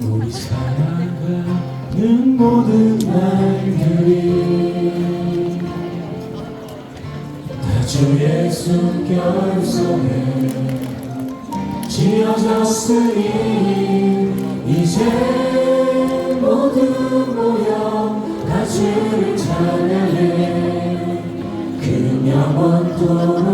우리 사랑하는 모든 날들이 다 주의 숨결 속에 지어졌으니 이제 모든 모여 다 주를 찬양해. 그 영원토록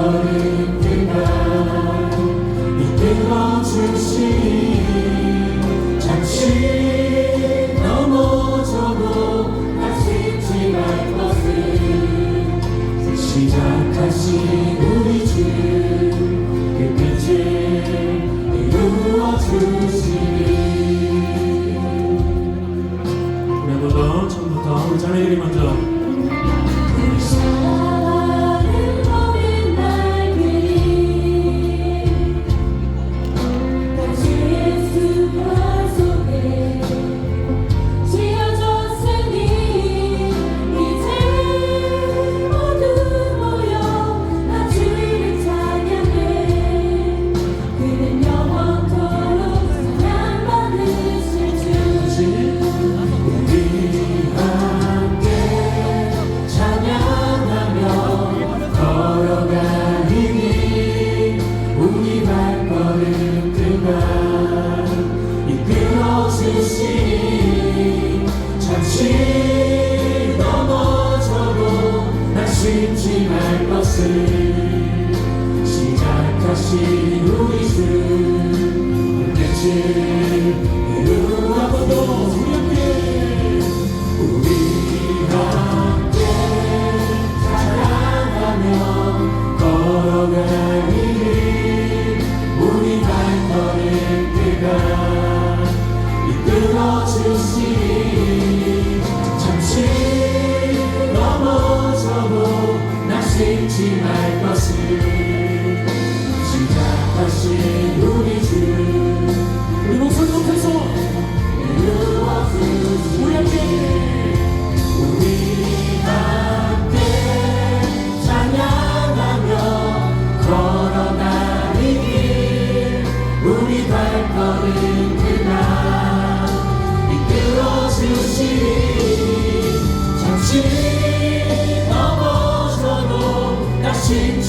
너는 그날 이끌어 주신 잠시 넘어져도 다시 지날 것을 시작하신 우리 주그 빛을 이루어 주시니 그래도 전부터 우리 자네들이 먼저 se vai passar.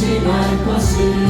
무심할 것을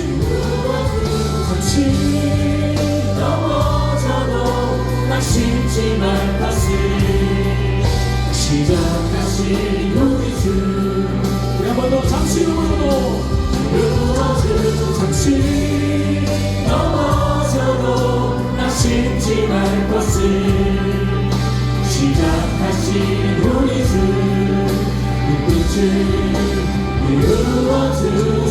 거친 넘어져도 나 쉽지 말 것을 시작하신 우리 주 우리 한번 더 잠시 후로도 루어즈 잠시 넘어져도 나 쉽지 말 것을 시작하신 우리 주 눈빛을 루어즈